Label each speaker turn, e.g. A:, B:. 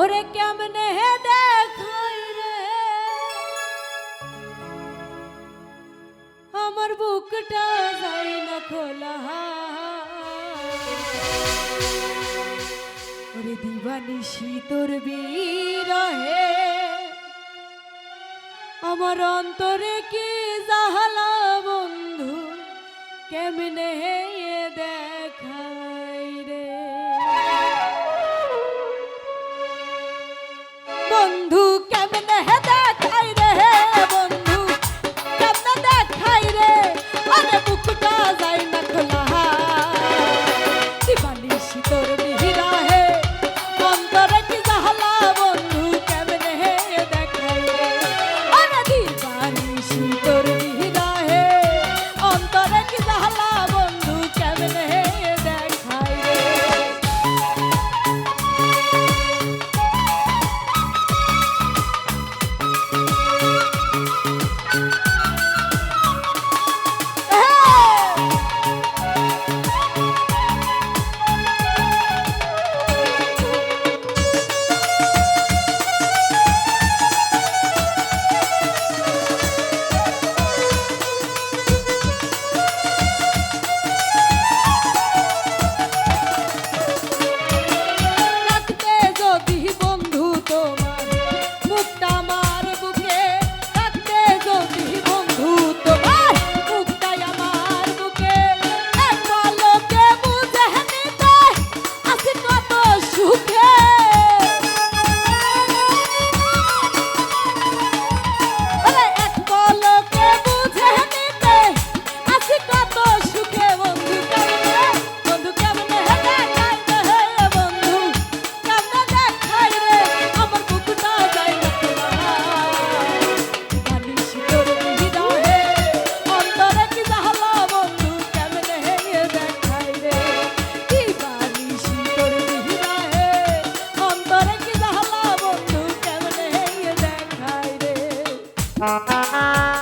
A: ওরে কেমনে দেখাই রে? আমার বুকটা যাই না খোলা। ওরে দিবানি শীতর বিরহে, আমার অন্তরে কি জাহালা বন্ধু? কেমনে বন্ধু thank you